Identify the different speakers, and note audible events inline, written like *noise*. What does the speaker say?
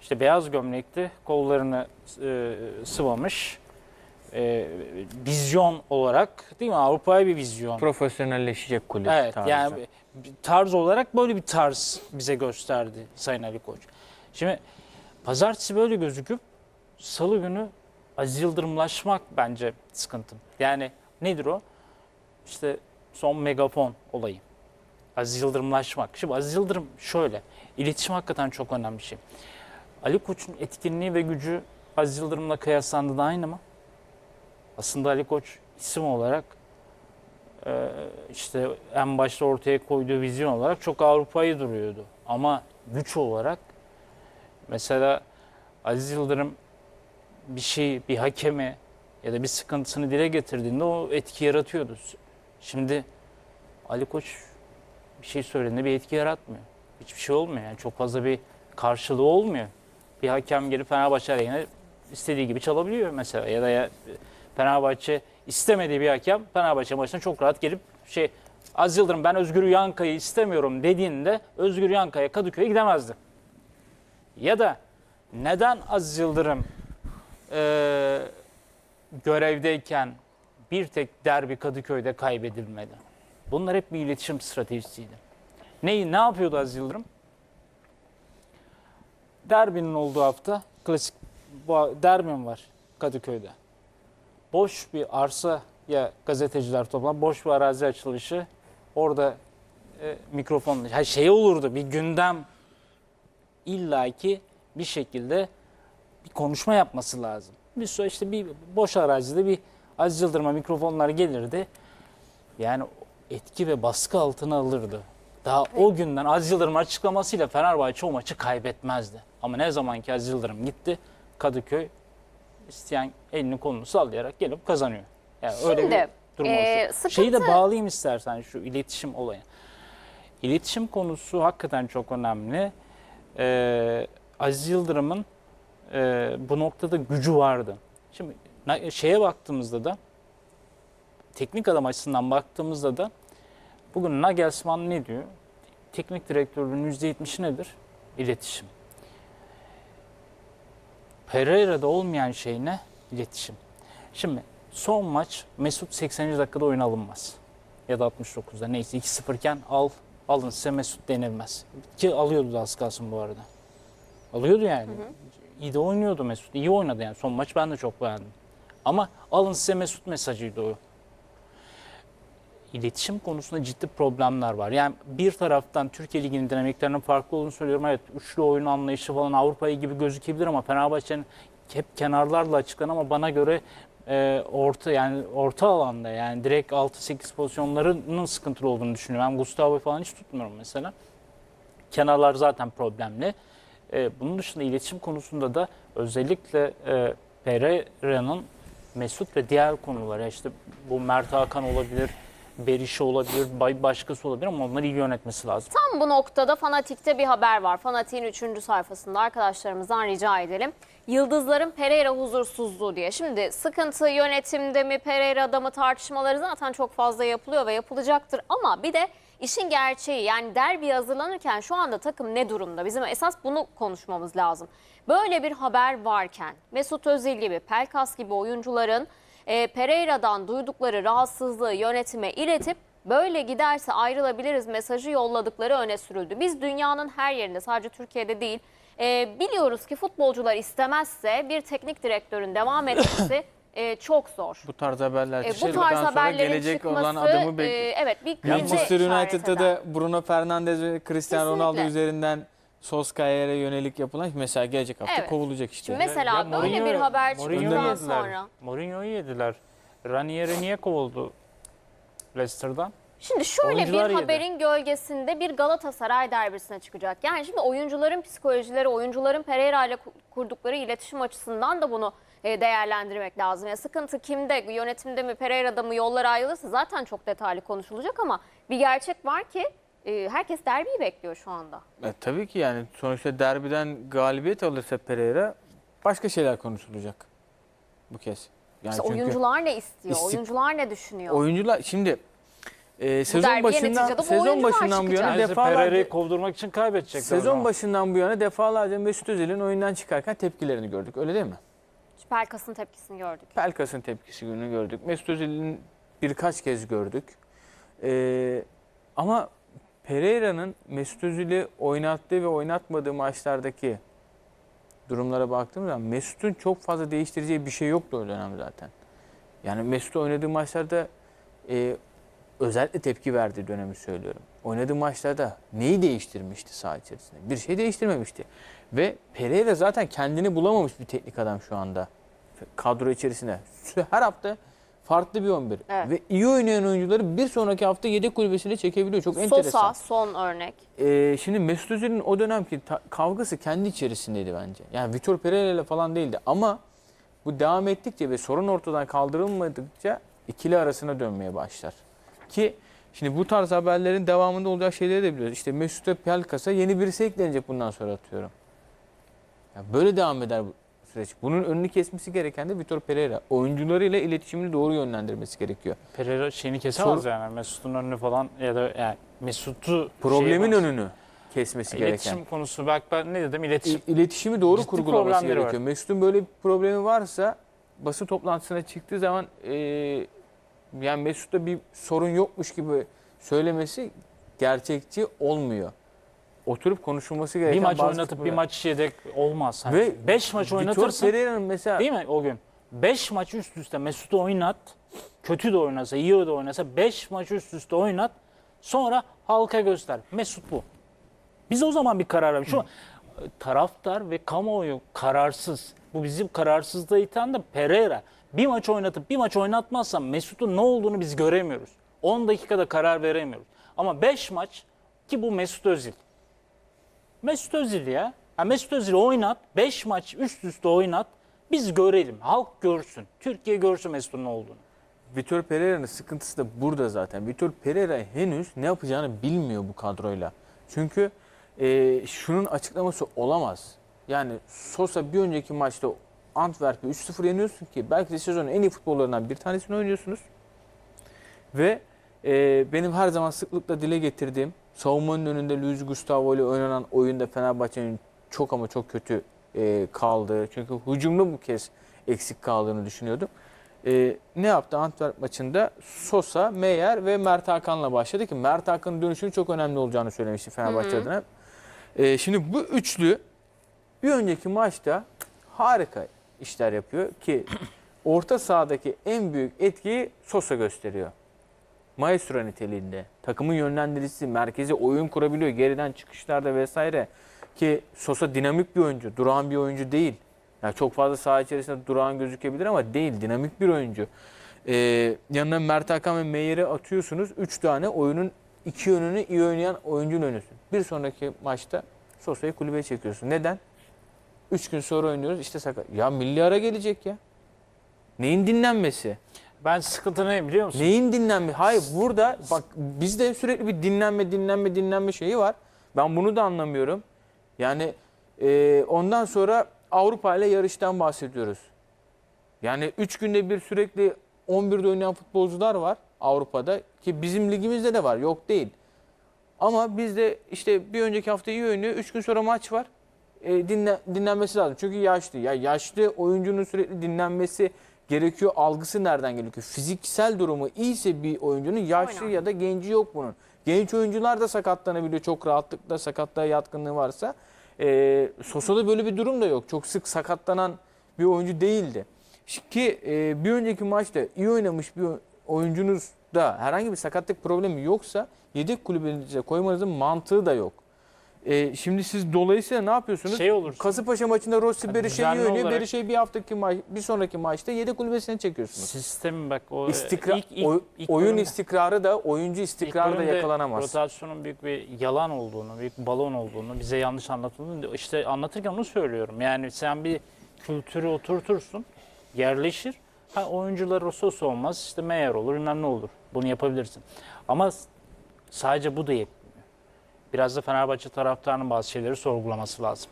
Speaker 1: işte beyaz gömlekli kollarını e, sıvamış. E, vizyon olarak değil mi? Avrupa'ya bir vizyon.
Speaker 2: Profesyonelleşecek kulüp
Speaker 1: Evet
Speaker 2: tarzı.
Speaker 1: yani tarz olarak böyle bir tarz bize gösterdi Sayın Ali Koç. Şimdi pazartesi böyle gözüküp salı günü Aziz Yıldırımlaşmak bence sıkıntım. Yani nedir o? İşte son megafon olayı. Aziz Yıldırımlaşmak. Şimdi Aziz Yıldırım şöyle. İletişim hakikaten çok önemli bir şey. Ali Koç'un etkinliği ve gücü Aziz Yıldırım'la kıyaslandığında aynı mı? Aslında Ali Koç isim olarak e, işte en başta ortaya koyduğu vizyon olarak çok Avrupa'yı duruyordu. Ama güç olarak mesela Aziz Yıldırım bir şey, bir hakemi ya da bir sıkıntısını dile getirdiğinde o etki yaratıyordu. Şimdi Ali Koç bir şey söylediğinde bir etki yaratmıyor. Hiçbir şey olmuyor yani çok fazla bir karşılığı olmuyor. Bir hakem gelip Fenerbahçe aleyhine istediği gibi çalabiliyor mesela ya da ya Fenerbahçe istemediği bir hakem Fenerbahçe maçına çok rahat gelip şey Az Yıldırım ben Özgür Yankay'ı istemiyorum dediğinde Özgür Yankaya Kadıköy'e gidemezdi. Ya da neden Aziz Yıldırım eee, görevdeyken bir tek derbi Kadıköy'de kaybedilmedi? Bunlar hep bir iletişim stratejisiydi. Neyi, ne yapıyordu Aziz Yıldırım? Derbinin olduğu hafta klasik derbim var Kadıköy'de. Boş bir arsa ya gazeteciler toplan boş bir arazi açılışı orada e, mikrofon ha, şey olurdu bir gündem illaki bir şekilde bir konuşma yapması lazım. Bir süre işte bir boş arazide bir Aziz Yıldırım'a mikrofonlar gelirdi. Yani etki ve baskı altına alırdı. Daha o günden Aziz Yıldırım açıklamasıyla Fenerbahçe o maçı kaybetmezdi. Ama ne zaman ki Aziz Yıldırım gitti Kadıköy isteyen elini kolunu sallayarak gelip kazanıyor. Yani öyle
Speaker 3: Şimdi,
Speaker 1: bir durum
Speaker 3: e,
Speaker 1: oluşuyor. Şeyi de
Speaker 3: sıkıntı-
Speaker 1: bağlayayım istersen şu iletişim olayı. İletişim konusu hakikaten çok önemli. Ee, Aziz Yıldırım'ın e, bu noktada gücü vardı. Şimdi şeye baktığımızda da teknik adam açısından baktığımızda da bugün Nagelsmann ne diyor? Teknik direktörlüğün %70'i nedir? İletişim. Pereira'da olmayan şey ne? İletişim. Şimdi son maç Mesut 80. dakikada oyuna alınmaz. Ya da 69'da neyse 2-0 iken al, alın size Mesut denilmez. Ki alıyordu da az kalsın bu arada. Alıyordu yani. İyi de oynuyordu Mesut. İyi oynadı yani. Son maç ben de çok beğendim. Ama alın size Mesut mesajıydı o. İletişim konusunda ciddi problemler var. Yani bir taraftan Türkiye Ligi'nin dinamiklerinin farklı olduğunu söylüyorum. Evet üçlü oyun anlayışı falan Avrupa'yı gibi gözükebilir ama Fenerbahçe'nin hep kenarlarla açıklanan ama bana göre e, orta yani orta alanda yani direkt 6-8 pozisyonlarının sıkıntılı olduğunu düşünüyorum. Ben Gustavo'yu falan hiç tutmuyorum mesela. Kenarlar zaten problemli. E, bunun dışında iletişim konusunda da özellikle e, Pereira'nın Mesut ve diğer konular yani işte bu Mert Hakan olabilir, Berisha olabilir, başkası olabilir ama onları iyi yönetmesi lazım.
Speaker 3: Tam bu noktada Fanatik'te bir haber var. Fanatik'in 3. sayfasında arkadaşlarımızdan rica edelim. Yıldızların Pereira huzursuzluğu diye. Şimdi sıkıntı yönetimde mi Pereira'da mı tartışmaları zaten çok fazla yapılıyor ve yapılacaktır. Ama bir de işin gerçeği yani derbi hazırlanırken şu anda takım ne durumda? Bizim esas bunu konuşmamız lazım. Böyle bir haber varken Mesut Özil gibi, Pelkas gibi oyuncuların e, Pereira'dan duydukları rahatsızlığı yönetime iletip böyle giderse ayrılabiliriz mesajı yolladıkları öne sürüldü. Biz dünyanın her yerinde sadece Türkiye'de değil e, biliyoruz ki futbolcular istemezse bir teknik direktörün devam *coughs* etmesi e, çok zor.
Speaker 2: Bu tarz haberler
Speaker 3: E, bu tarz
Speaker 2: sonra
Speaker 3: haberlerin
Speaker 2: gelecek
Speaker 3: çıkması
Speaker 2: olan adamı
Speaker 3: e,
Speaker 2: bekliyor.
Speaker 3: evet bir krize
Speaker 2: Manchester United'da da Bruno Fernandes ve Cristiano Ronaldo
Speaker 3: Kesinlikle.
Speaker 2: üzerinden Solskjaer'e yönelik yapılan mesela gelecek hafta
Speaker 3: Evet.
Speaker 2: kovulacak işte.
Speaker 3: Şimdi mesela
Speaker 1: Ya
Speaker 3: böyle
Speaker 1: Mourinho-
Speaker 3: bir haber
Speaker 1: Mourinho'yu
Speaker 3: çıktıktan
Speaker 1: yediler.
Speaker 3: sonra
Speaker 1: Mourinho'yu yediler. Ranieri niye kovuldu Leicester'dan?
Speaker 3: Şimdi şöyle
Speaker 1: Oyuncular
Speaker 3: bir
Speaker 1: yedi.
Speaker 3: haberin gölgesinde bir Galatasaray derbisine çıkacak. Yani şimdi oyuncuların psikolojileri, oyuncuların Pereira ile ku- kurdukları iletişim açısından da bunu e, değerlendirmek lazım. Yani sıkıntı kimde, yönetimde mi, Pereira'da mı yollar ayrılırsa zaten çok detaylı konuşulacak ama bir gerçek var ki e, herkes derbiyi bekliyor şu anda.
Speaker 2: E, tabii ki yani sonuçta derbiden galibiyet alırsa Pereira başka şeyler konuşulacak bu kez. Yani
Speaker 3: İşte
Speaker 2: çünkü
Speaker 3: oyuncular ne istiyor,
Speaker 2: istik-
Speaker 3: oyuncular ne düşünüyor?
Speaker 2: oyuncular şimdi e, sezon
Speaker 3: derbiye
Speaker 2: başından
Speaker 3: neticede bu
Speaker 2: sezon
Speaker 3: oyuncular
Speaker 2: başından bu yana
Speaker 3: çıkacak.
Speaker 2: Defalarca
Speaker 1: Pereira'yı kovdurmak için kaybedecekler. o
Speaker 2: sezon
Speaker 1: zaman.
Speaker 2: başından bu yana defalarca Mesut Özil'in oyundan çıkarken tepkilerini gördük. Öyle değil mi?
Speaker 3: Pelkas'ın tepkisini gördük.
Speaker 2: Pelkas'ın tepkisini gördük. Mesut Özil'in birkaç kez gördük. Ee, ama Pereira'nın Mesut Özil'i oynattığı ve oynatmadığı maçlardaki durumlara baktığımız zaman Mesut'un çok fazla değiştireceği bir şey yoktu o dönem zaten. Yani Mesut oynadığı maçlarda e, özellikle tepki verdiği dönemi söylüyorum. Oynadığı maçlarda neyi değiştirmişti saha içerisinde? Bir şey değiştirmemişti. Ve Pereira zaten kendini bulamamış bir teknik adam şu anda kadro içerisinde. Her hafta farklı bir 11.
Speaker 3: Evet.
Speaker 2: Ve iyi oynayan oyuncuları bir sonraki hafta yedek kulübesine çekebiliyor. Çok enteresan.
Speaker 3: Sosa son örnek.
Speaker 2: Ee, şimdi Mesut Özil'in o dönemki kavgası kendi içerisindeydi bence. Yani Vitor Pereira ile falan değildi ama bu devam ettikçe ve sorun ortadan kaldırılmadıkça ikili arasına dönmeye başlar. Ki şimdi bu tarz haberlerin devamında olacak şeyleri de biliyoruz. İşte Mesut'a Pelkas'a yeni birisi eklenecek bundan sonra atıyorum. Ya böyle devam eder bu süreç. Bunun önünü kesmesi gereken de Vitor Pereira. Oyuncularıyla iletişimini doğru yönlendirmesi gerekiyor.
Speaker 1: Pereira şeyini kesemez
Speaker 2: Sor-
Speaker 1: yani Mesut'un önünü falan ya da yani Mesut'u
Speaker 2: Problemin
Speaker 1: şey
Speaker 2: önünü kesmesi gereken.
Speaker 1: İletişim konusu bak ben ne dedim iletişim.
Speaker 2: İ- iletişimi doğru
Speaker 1: Ciddi
Speaker 2: kurgulaması
Speaker 1: problemleri var.
Speaker 2: gerekiyor. Mesut'un böyle bir problemi varsa basın toplantısına çıktığı zaman e, yani Mesut'ta bir sorun yokmuş gibi söylemesi gerçekçi olmuyor. Oturup konuşulması gereken
Speaker 1: bir maç
Speaker 2: bazı
Speaker 1: oynatıp bir maç yedek olmaz. Hani
Speaker 2: Ve
Speaker 1: 5 maç oynatırsın
Speaker 2: Pereira'nın mesela
Speaker 1: değil mi o gün? 5 maç üst üste Mesut'u oynat. Kötü de oynasa, iyi de oynasa 5 maç üst üste oynat. Sonra halka göster. Mesut bu. Biz o zaman bir karar verelim. Şu taraftar ve kamuoyu kararsız. Bu bizim kararsızlığa iten de Pereira. Bir maç oynatıp bir maç oynatmazsan Mesut'un ne olduğunu biz göremiyoruz. 10 dakikada karar veremiyoruz. Ama 5 maç ki bu Mesut Özil. Mesut Özil ya. ya Mesut Özil oynat. 5 maç üst üste oynat. Biz görelim. Halk görsün. Türkiye görsün Mesut'un olduğunu.
Speaker 2: Vitor Pereira'nın sıkıntısı da burada zaten. Vitor Pereira henüz ne yapacağını bilmiyor bu kadroyla. Çünkü e, şunun açıklaması olamaz. Yani Sosa bir önceki maçta Antwerp'i 3-0 yeniyorsun ki belki de sezonun en iyi futbollarından bir tanesini oynuyorsunuz. Ve e, benim her zaman sıklıkla dile getirdiğim savunmanın önünde Luis Gustavo ile oynanan oyunda Fenerbahçe'nin çok ama çok kötü e, kaldığı. Çünkü hücumda bu kez eksik kaldığını düşünüyordum. E, ne yaptı Antwerp maçında? Sosa, Meyer ve Mert Hakan'la başladı ki Mert Hakan'ın dönüşünün çok önemli olacağını söylemişti Fenerbahçe
Speaker 3: Hı hı.
Speaker 2: adına. E, şimdi bu üçlü bir önceki maçta harika işler yapıyor ki orta sahadaki en büyük etkiyi Sosa gösteriyor. Maestro niteliğinde. Takımın yönlendiricisi, merkezi oyun kurabiliyor geriden çıkışlarda vesaire. Ki Sosa dinamik bir oyuncu, durağan bir oyuncu değil. Yani çok fazla saha içerisinde durağan gözükebilir ama değil, dinamik bir oyuncu. Ee, yanına Mert Hakan ve Meyer'i atıyorsunuz. Üç tane oyunun iki yönünü iyi oynayan oyuncunun önüsün. Bir sonraki maçta Sosa'yı kulübeye çekiyorsun. Neden? Üç gün sonra oynuyoruz işte sakat. Ya milli ara gelecek ya. Neyin dinlenmesi?
Speaker 1: Ben sıkıntı ne biliyor musun?
Speaker 2: Neyin dinlenme? Hayır burada bak bizde sürekli bir dinlenme dinlenme dinlenme şeyi var. Ben bunu da anlamıyorum. Yani e, ondan sonra Avrupa ile yarıştan bahsediyoruz. Yani 3 günde bir sürekli 11'de oynayan futbolcular var Avrupa'da ki bizim ligimizde de var yok değil. Ama bizde işte bir önceki hafta iyi oynuyor 3 gün sonra maç var. E, dinle, dinlenmesi lazım. Çünkü yaşlı. Ya yaşlı oyuncunun sürekli dinlenmesi gerekiyor. Algısı nereden geliyor? Fiziksel durumu iyiyse bir oyuncunun yaşlı
Speaker 3: Oynar.
Speaker 2: ya da genci yok bunun. Genç oyuncular da sakatlanabiliyor çok rahatlıkla sakatlığa yatkınlığı varsa. E, Sosa'da böyle bir durum da yok. Çok sık sakatlanan bir oyuncu değildi. Ki e, bir önceki maçta iyi oynamış bir oyuncunuz da herhangi bir sakatlık problemi yoksa yedek kulübenize koymanızın mantığı da yok. E, şimdi siz dolayısıyla ne yapıyorsunuz?
Speaker 1: Şey olur.
Speaker 2: Kasımpaşa maçında Rossi
Speaker 1: Ya
Speaker 2: Berişe'yi oynuyor. Berişe'yi bir haftaki maç, bir sonraki maçta yedek kulübesine çekiyorsunuz.
Speaker 1: Sistemi bak o
Speaker 2: İstikrar,
Speaker 1: ilk- ilk-
Speaker 2: oy-
Speaker 1: ilk
Speaker 2: oyun
Speaker 1: bölümde-
Speaker 2: istikrarı da oyuncu istikrarı da yakalanamaz.
Speaker 1: Rotasyonun büyük bir yalan olduğunu, büyük bir balon olduğunu, bize yanlış anlatıldığını işte anlatırken onu söylüyorum. Yani sen bir kültürü oturtursun, yerleşir. Ha oyuncular o sos olmaz, işte meğer olur, bilmem ne olur. Bunu yapabilirsin. Ama sadece bu da yetmiyor. Biraz da Fenerbahçe taraftarının bazı şeyleri sorgulaması lazım.